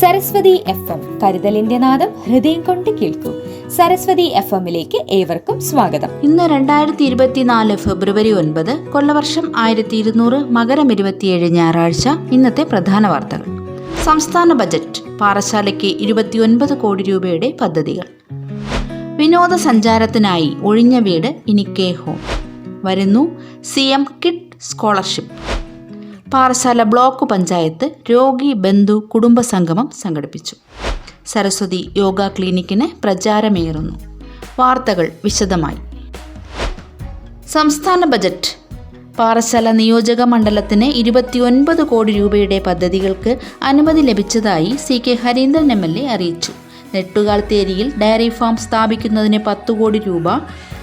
Saraswati F M കരുതലിന്റെ നാദം ഹൃദയം കൊണ്ട് കേൾക്കൂ. സരസ്വതി എഫ് എമ്മിലേക്ക് ഏവർക്കും സ്വാഗതം. ഇന്ന് രണ്ടായിരത്തി ഇരുപത്തിനാല് ഫെബ്രുവരി ഒൻപത് കൊല്ലവർഷം ആയിരത്തി ഇരുന്നൂറ് മകരം ഇരുപത്തിയേഴ് ഞായറാഴ്ച ഇന്നത്തെ പ്രധാന വാർത്തകൾ. സംസ്ഥാന ബജറ്റ് പാറശാലയ്ക്ക് ഇരുപത്തിയൊൻപത് കോടി രൂപയുടെ പദ്ധതികൾ. വിനോദസഞ്ചാരത്തിനായി ഒഴിഞ്ഞ വീട് ഇനി കെ ഹോം. വരുന്നു C M kid scholarship. Parassala block panchayat രോഗി ബന്ധു കുടുംബ സംഗമം സംഘടിപ്പിച്ചു. സരസ്വതി യോഗ ക്ലിനിക്കിന് പ്രചാരമേറുന്നു. വാർത്തകൾ വിശദമായി. സംസ്ഥാന ബജറ്റ്. പാറശാല നിയോജക മണ്ഡലത്തിന് ഇരുപത്തിയൊൻപത് കോടി രൂപയുടെ പദ്ധതികൾക്ക് അനുമതി ലഭിച്ചതായി C K Harindran M L A അറിയിച്ചു. നെട്ടുകാൽത്തേരിയിൽ ഡയറി ഫാം സ്ഥാപിക്കുന്നതിന് പത്ത് കോടി രൂപ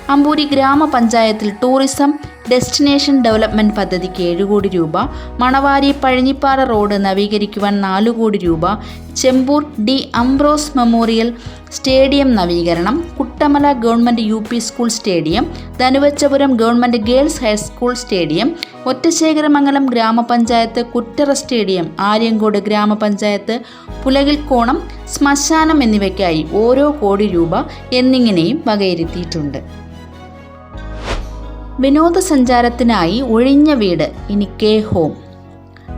അമ്പൂരി ഗ്രാമപഞ്ചായത്തിൽ ടൂറിസം ഡെസ്റ്റിനേഷൻ ഡെവലപ്മെന്റ് പദ്ധതിക്ക് ഏഴ് കോടി രൂപ മണവാരി പഴഞ്ഞിപ്പാറ റോഡ് നവീകരിക്കുവാൻ നാല് കോടി രൂപ Chempoor D Ambrose memorial stadium നവീകരണം Kuttamala government U P school stadium Dhanuvachapuram government girls high school stadium Ottasekharamangalam ഗ്രാമപഞ്ചായത്ത് കുറ്ററ സ്റ്റേഡിയം ആര്യങ്കോട് ഗ്രാമപഞ്ചായത്ത് പുലകിൽക്കോണം ശ്മശാനം എന്നിവയ്ക്കായി ഓരോ കോടി രൂപ എന്നിങ്ങനെയും വകയിരുത്തിയിട്ടുണ്ട്. വിനോദസഞ്ചാരത്തിനായി ഒഴിഞ്ഞ വീട് ഇനി കെ ഹോം.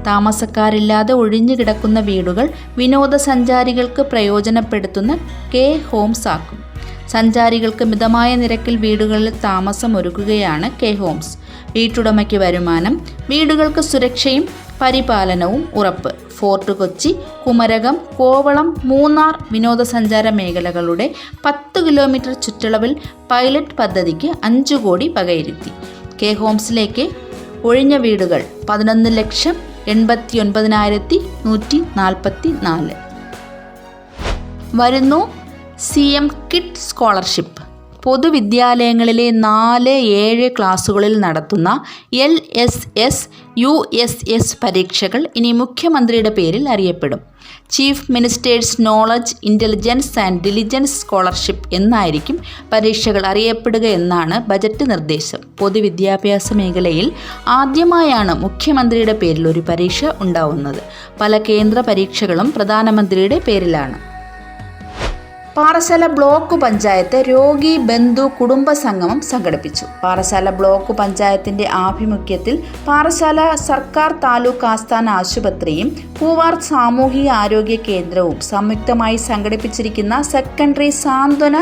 താമസക്കാരില്ലാതെ ഒഴിഞ്ഞു കിടക്കുന്ന വീടുകൾ വിനോദസഞ്ചാരികൾക്ക് പ്രയോജനപ്പെടുത്തുന്ന കെ ഹോംസ് ആക്കും സഞ്ചാരികൾക്ക് മിതമായ നിരക്കിൽ വീടുകളിൽ താമസം ഒരുക്കുകയാണ് കെ ഹോംസ്. വീട്ടുടമയ്ക്ക് വരുമാനം വീടുകൾക്ക് സുരക്ഷയും പരിപാലനവും ഉറപ്പ്. ഫോർട്ട് കൊച്ചി കുമരകം കോവളം മൂന്നാർ വിനോദസഞ്ചാര മേഖലകളുടെ പത്ത് കിലോമീറ്റർ ചുറ്റളവിൽ പൈലറ്റ് പദ്ധതിക്ക് അഞ്ചു കോടി പകയിരുത്തി കെ ഹോംസിലേക്ക് ഒഴിഞ്ഞ വീടുകൾ പതിനൊന്ന് ലക്ഷം എൺപത്തി ഒൻപതിനായിരത്തി നൂറ്റി നാൽപ്പത്തി നാല് വരുന്നു സി എം കിഡ് സ്കോളർഷിപ്പ്. പൊതുവിദ്യാലയങ്ങളിലെ നാല് ഏഴ് ക്ലാസ്സുകളിൽ നടത്തുന്ന L S S U S S പരീക്ഷകൾ ഇനി മുഖ്യമന്ത്രിയുടെ പേരിൽ അറിയപ്പെടും. Chief minister's knowledge intelligence and diligence scholarship എന്നായിരിക്കും പരീക്ഷകൾ അറിയപ്പെടുക എന്നാണ് ബജറ്റ് നിർദ്ദേശം. പൊതുവിദ്യാഭ്യാസ മേഖലയിൽ ആദ്യമായാണ് മുഖ്യമന്ത്രിയുടെ പേരിൽ ഒരു പരീക്ഷ ഉണ്ടാവുന്നത്. പല കേന്ദ്ര പരീക്ഷകളും പ്രധാനമന്ത്രിയുടെ പേരിലാണ്. പാറശാല ബ്ലോക്ക് പഞ്ചായത്ത് രോഗി ബന്ധു കുടുംബ സംഗമം സംഘടിപ്പിച്ചു. പാറശാല ബ്ലോക്ക് പഞ്ചായത്തിന്റെ ആഭിമുഖ്യത്തിൽ പാറശാല സർക്കാർ താലൂക്ക് ആസ്ഥാന ആശുപത്രിയും പൂവാർ സാമൂഹിക ആരോഗ്യ കേന്ദ്രവും സംയുക്തമായി സംഘടിപ്പിച്ചിരിക്കുന്ന സെക്കൻഡറി സാന്ത്വന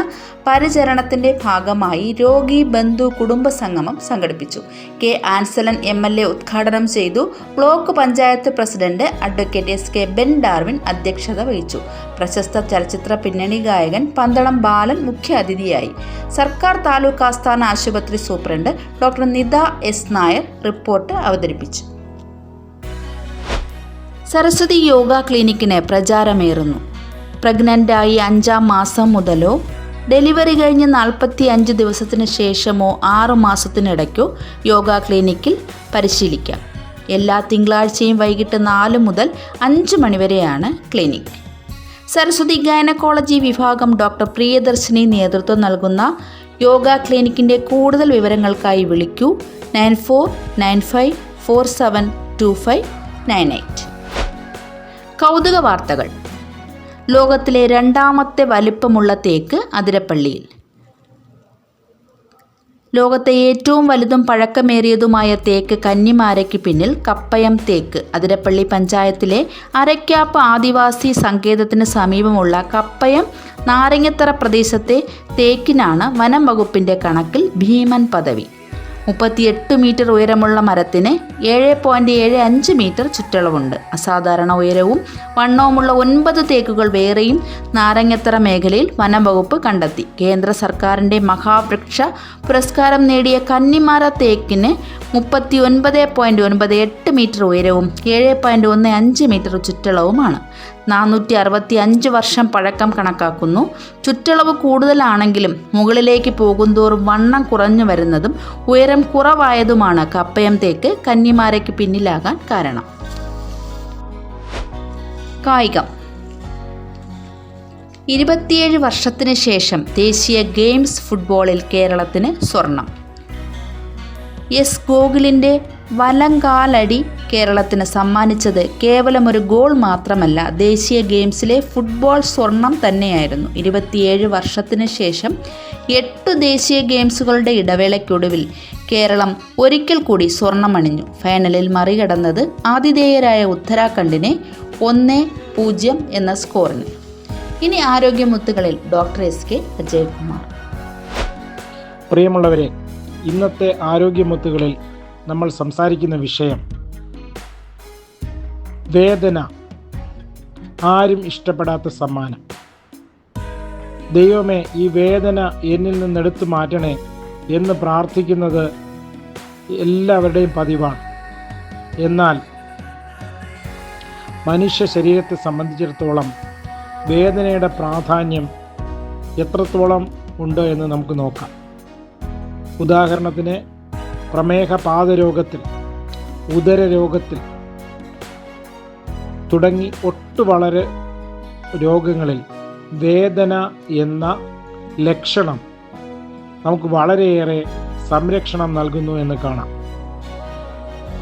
പരിചരണത്തിന്റെ ഭാഗമായി രോഗി ബന്ധു കുടുംബ സംഗമം സംഘടിപ്പിച്ചു. K Ansalan M L A ഉദ്ഘാടനം ചെയ്തു. Block panchayat president advocate S K Ben Darwin അധ്യക്ഷത വഹിച്ചു. പ്രശസ്ത ചലച്ചിത്ര പിന്നണി ഗായകൻ പന്തളം ബാലൻ മുഖ്യാതിഥിയായി സർക്കാർ താലൂക്ക് ആസ്ഥാന ആശുപത്രി superintendent doctor Nitha S Nair report അവതരിപ്പിച്ചു. സരസ്വതി യോഗ ക്ലിനിക്കിന് പ്രചാരമേറുന്നു. പ്രഗ്നന്റായി അഞ്ചാം മാസം മുതലോ ഡെലിവറി കഴിഞ്ഞ് നാൽപ്പത്തി അഞ്ച് ദിവസത്തിന് ശേഷമോ ആറ് മാസത്തിനിടയ്ക്കോ യോഗ ക്ലിനിക്കിൽ പരിശീലിക്കാം. എല്ലാ തിങ്കളാഴ്ചയും വൈകിട്ട് നാല് മുതൽ അഞ്ച് മണിവരെയാണ് ക്ലിനിക്. സരസ്വതി ഗൈനക്കോളജി വിഭാഗം ഡോക്ടർ പ്രിയദർശിനി നേതൃത്വം നൽകുന്ന യോഗ ക്ലിനിക്കിന്റെ കൂടുതൽ വിവരങ്ങൾക്കായി വിളിക്കൂ nine four nine five four seven two five nine eight. കൗതുക വാർത്തകൾ. ലോകത്തിലെ രണ്ടാമത്തെ വലിപ്പമുള്ള തേക്ക് അതിരപ്പള്ളിയിൽ. ലോകത്തെ ഏറ്റവും വലുതും പഴക്കമേറിയതുമായ തേക്ക് കന്നിമാരയ്ക്ക് പിന്നിൽ കപ്പയം തേക്ക് അതിരപ്പള്ളി പഞ്ചായത്തിലെ അരക്കാപ്പ് ആദിവാസി സങ്കേതത്തിന് സമീപമുള്ള കപ്പയം നാരങ്ങത്തറ പ്രദേശത്തെ തേക്കിനാണ് വനം വകുപ്പിന്റെ കണക്കിൽ ഭീമൻ പദവി. മുപ്പത്തിയെട്ട് മീറ്റർ ഉയരമുള്ള മരത്തിന് ഏഴ് പോയിന്റ് ഏഴ് അഞ്ച് മീറ്റർ ചുറ്റളവുണ്ട്. അസാധാരണ ഉയരവും വണ്ണവുമുള്ള ഒൻപത് തേക്കുകൾ വേറെയും നാരങ്ങത്തറ മേഖലയിൽ വനം വകുപ്പ് കണ്ടെത്തി. കേന്ദ്ര സർക്കാരിന്റെ മഹാവൃക്ഷ പുരസ്കാരം നേടിയ കന്നിമാര തേക്കിന് മുപ്പത്തി ഒൻപത് പോയിന്റ് ഒൻപത് എട്ട് മീറ്റർ ഉയരവും ഏഴ് പോയിന്റ് ഒന്ന് അഞ്ച് മീറ്റർ ചുറ്റളവുമാണ്. നാനൂറ്റി അറുപത്തി അഞ്ച് വർഷം പഴക്കം കണക്കാക്കുന്നു. ചുറ്റളവ് കൂടുതലാണെങ്കിലും മുകളിലേക്ക് പോകുന്തോറും വണ്ണം കുറഞ്ഞു വരുന്നതും ഉയരം കുറവായതുമാണ് കപ്പയം തേക്ക് കന്നിമാരയ്ക്ക് പിന്നിലാകാൻ കാരണം. കായികം. ഇരുപത്തിയേഴ് വർഷത്തിന് ശേഷം ദേശീയ ഗെയിംസ് ഫുട്ബോളിൽ കേരളത്തിന് സ്വർണം. എസ് ഗോകുലിന്റെ വലങ്കാലടി കേരളത്തിന് സമ്മാനിച്ചത് കേവലം ഒരു ഗോൾ മാത്രമല്ല ദേശീയ ഗെയിംസിലെ ഫുട്ബോൾ സ്വർണം തന്നെയായിരുന്നു. ഇരുപത്തിയേഴ് വർഷത്തിന് ശേഷം എട്ട് ദേശീയ ഗെയിംസുകളുടെ ഇടവേളയ്ക്കൊടുവിൽ കേരളം ഒരിക്കൽ കൂടി സ്വർണമണിഞ്ഞു. ഫൈനലിൽ മറികടന്നത് ആതിഥേയരായ ഉത്തരാഖണ്ഡിനെ ഒന്ന് പൂജ്യം എന്ന സ്കോറിന്. ഇനി ആരോഗ്യമുത്തുകളിൽ ഡോക്ടർ എസ് കെ അജയ്കുമാർ. പ്രിയമുള്ളവരെ ഇന്നത്തെ ആരോഗ്യമുത്തുകളിൽ നമ്മൾ സംസാരിക്കുന്ന വിഷയം. വേദന. ആരും ഇഷ്ടപ്പെടാത്ത സമ്മാനം. ദൈവമേ ഈ വേദന എന്നിൽ നിന്ന് എടുത്തു മാറ്റണേ എന്ന് പ്രാർത്ഥിക്കുന്നത് എല്ലാവരുടെയും പതിവാണ്. എന്നാൽ മനുഷ്യ ശരീരത്തെ സംബന്ധിച്ചിടത്തോളം വേദനയുടെ പ്രാധാന്യം എത്രത്തോളം ഉണ്ട് എന്ന് നമുക്ക് നോക്കാം. ഉദാഹരണത്തിന് പ്രമേഹ പാദരോഗത്തിൽ ഉദരരോഗത്തിൽ തുടങ്ങി ഒട്ടു വളരെ രോഗങ്ങളിൽ വേദന എന്ന ലക്ഷണം നമുക്ക് വളരെയേറെ സംരക്ഷണം നൽകുന്നു എന്ന് കാണാം.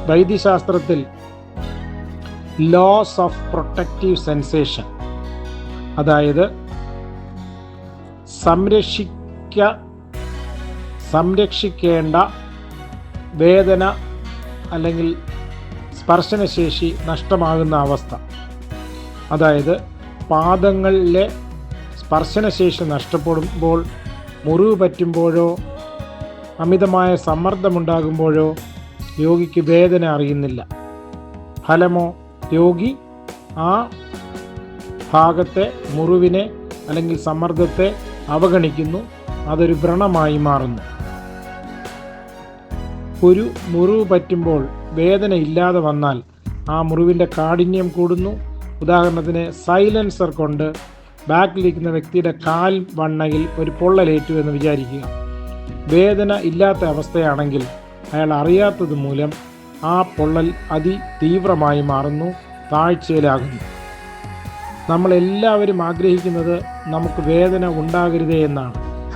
വൈദ്യശാസ്ത്രത്തിൽ ലോസ് ഓഫ് പ്രൊട്ടക്റ്റീവ് സെൻസേഷൻ അതായത് സംരക്ഷിക്ക സംരക്ഷിക്കേണ്ട വേദന അല്ലെങ്കിൽ സ്പർശനശേഷി നഷ്ടമാകുന്ന അവസ്ഥ. അതായത് പാദങ്ങളിലെ സ്പർശനശേഷി നഷ്ടപ്പെടുമ്പോൾ മുറിവ് പറ്റുമ്പോഴോ അമിതമായ സമ്മർദ്ദമുണ്ടാകുമ്പോഴോ യോഗിക്ക് വേദന അറിയുന്നില്ല. ഫലമോ യോഗി ആ ഭാഗത്തെ മുറിവിനെ അല്ലെങ്കിൽ സമ്മർദ്ദത്തെ അവഗണിക്കുന്നു അതൊരു വ്രണമായി മാറുന്നു. ഒരു മുറിവ് പറ്റുമ്പോൾ വേദന ഇല്ലാതെ വന്നാൽ ആ മുറിവിന്റെ കാഠിന്യം കൂടുന്നു. ഉദാഹരണത്തിന് സൈലൻസർ കൊണ്ട് ബാക്കിലിരിക്കുന്ന വ്യക്തിയുടെ കാൽ വണ്ണയിൽ ഒരു പൊള്ളലേറ്റു എന്ന് വിചാരിക്കുക. വേദന ഇല്ലാത്ത അവസ്ഥയാണെങ്കിൽ അയാൾ അറിയാത്തത് മൂലം ആ പൊള്ളൽ അതിതീവ്രമായി മാറുന്നു താഴ്ചയിലാകുന്നു. നമ്മളെല്ലാവരും ആഗ്രഹിക്കുന്നത് നമുക്ക് വേദന ഉണ്ടാകരുതേ എന്നാണ്.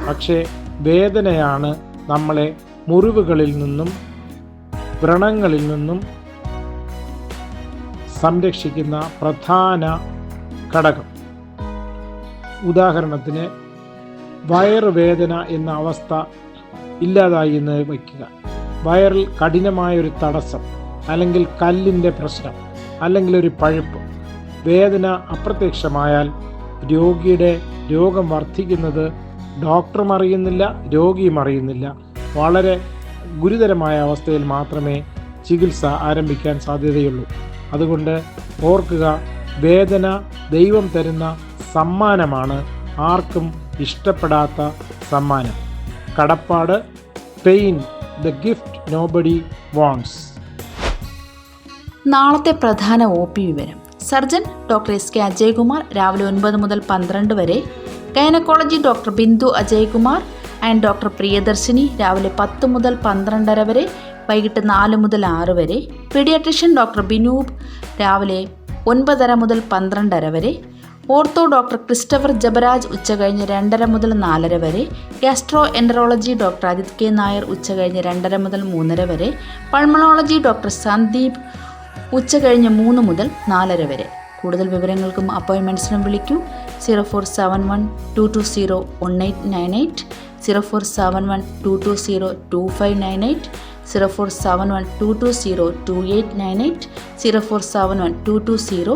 പക്ഷേ വേദനയാണ് നമ്മളെ മുറിവുകളിൽ നിന്നും വ്രണങ്ങളിൽ നിന്നും സംരക്ഷിക്കുന്ന പ്രധാന ഘടകം. ഉദാഹരണത്തിന് വയറുവേദന എന്ന അവസ്ഥ ഇല്ലാതായി എന്ന് വയ്ക്കുക. വയറിൽ കഠിനമായ ഒരു തടസ്സം അല്ലെങ്കിൽ കല്ലിന്റെ പ്രശ്നം അല്ലെങ്കിൽ ഒരു പഴുപ്പ്. വേദന അപ്രത്യക്ഷമായാൽ രോഗിയുടെ രോഗം വർദ്ധിക്കുന്നത് ഡോക്ടറും അറിയുന്നില്ല രോഗിയും അറിയുന്നില്ല വളരെ ഗുരുതരമായ അവസ്ഥയിൽ മാത്രമേ ചികിത്സ ആരംഭിക്കാൻ സാധ്യതയുള്ളൂ. അതുകൊണ്ട് ഓർക്കുക വേദന ദൈവം തരുന്ന സമ്മാനമാണ് ആർക്കും ഇഷ്ടപ്പെടാത്ത സമ്മാനം. കടപ്പാട് pain the gift nobody wants നാളത്തെ പ്രധാന ഒ പി വിവരം. Surgeon doctor S K Ajaykumar രാവിലെ ഒൻപത് മുതൽ പന്ത്രണ്ട് വരെ. Gynaecology doctor Bindu Ajaykumar and doctor Priyadarshini രാവിലെ പത്ത് മുതൽ പന്ത്രണ്ടര വരെ വൈകിട്ട് നാല് മുതൽ ആറ് വരെ. പീഡിയാട്രിഷ്യൻ ഡോക്ടർ ബിനൂബ് രാവിലെ ഒൻപതര മുതൽ പന്ത്രണ്ടര വരെ. ഓർത്തോ ഡോക്ടർ ക്രിസ്റ്റഫർ ജബരാജ് ഉച്ചകഴിഞ്ഞ് രണ്ടര മുതൽ നാലര വരെ. Gastroenterology doctor Ajith K Nair ഉച്ചകഴിഞ്ഞ് രണ്ടര മുതൽ മൂന്നര വരെ. പൾമണോളജി ഡോക്ടർ സന്ദീപ് ഉച്ചകഴിഞ്ഞ് മൂന്ന് മുതൽ നാലര വരെ. കൂടുതൽ വിവരങ്ങൾക്കും അപ്പോയിൻമെന്റ്സിനും വിളിക്കൂ. Zero four seven one two two zero one eight nine eight. Zero four seven one two two zero two five nine eight zero four seven one two two zero two eight nine eight zero four seven one two two zero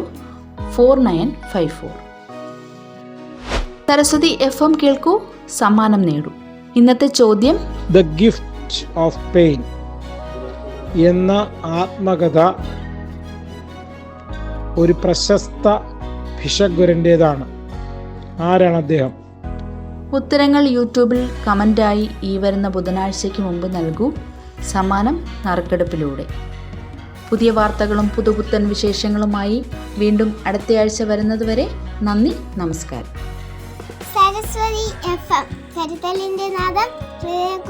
four nine five four Saraswathi F M കേൾക്കൂ സമ്മാനം നേടൂ. ഇന്നത്തെ ചോദ്യം the gift of pain എന്ന ആത്മകഥ ഒരു പ്രശസ്ത ഭിഷഗ്വരന്റേതാണ് ആരാണ് അദ്ദേഹം? ഉത്തരങ്ങൾ യൂട്യൂബിൽ കമന്റായി ഈ വരുന്ന ബുധനാഴ്ചയ്ക്ക് മുമ്പ് നൽകൂ. സമ്മാനം നറുക്കെടുപ്പിലൂടെ. പുതിയ വാർത്തകളും പുതുപുത്തൻ വിശേഷങ്ങളുമായി വീണ്ടും അടുത്തയാഴ്ച വരുന്നതുവരെ നന്ദി നമസ്കാരം. Saraswathi F M. കരുതലിന്റെ നാദം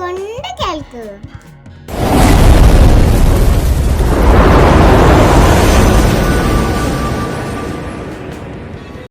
കൊണ്ട് കേൾക്കുക.